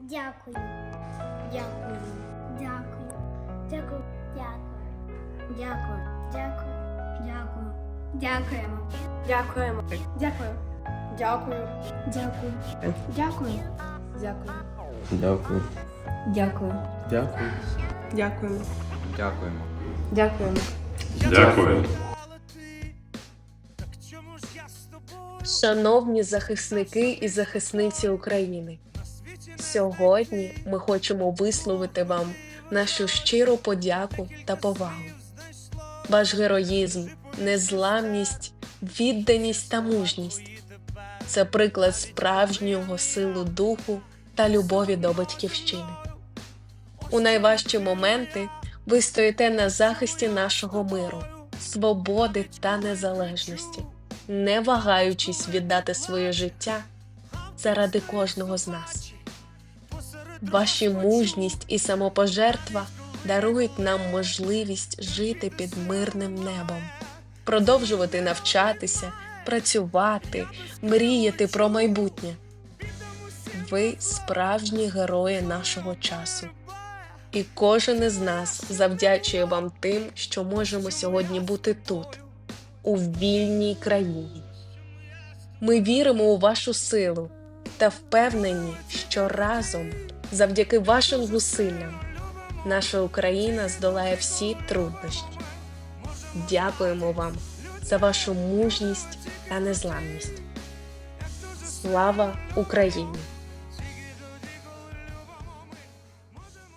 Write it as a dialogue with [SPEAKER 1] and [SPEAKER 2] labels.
[SPEAKER 1] Дякую. Дякую. Дякую. Дякую. Дякую. Дякую. Дякую. Дякую. Дякуємо.
[SPEAKER 2] Дякуємо. Дякую. Дякую.
[SPEAKER 1] Дякую.
[SPEAKER 2] Дякую. Дякую.
[SPEAKER 3] Дякую.
[SPEAKER 2] Дякую.
[SPEAKER 3] Дякую.
[SPEAKER 2] Дякуємо.
[SPEAKER 3] Дякуємо.
[SPEAKER 2] Дякуємо.
[SPEAKER 4] Дякую.
[SPEAKER 5] Шановні захисники і захисниці України, сьогодні ми хочемо висловити вам нашу щиру подяку та повагу. Ваш героїзм, незламність, відданість та мужність це приклад справжнього силу духу та любові до батьківщини. У найважчі моменти ви стоїте на захисті нашого миру, свободи та незалежності не вагаючись віддати своє життя заради кожного з нас. Ваші мужність і самопожертва дарують нам можливість жити під мирним небом, продовжувати навчатися, працювати, мріяти про майбутнє. Ви справжні герої нашого часу. І кожен із нас завдячує вам тим, що можемо сьогодні бути тут у вільній країні. Ми віримо у вашу силу та впевнені, що разом, завдяки вашим зусиллям, наша Україна здолає всі труднощі. Дякуємо вам за вашу мужність та незламність. Слава Україні!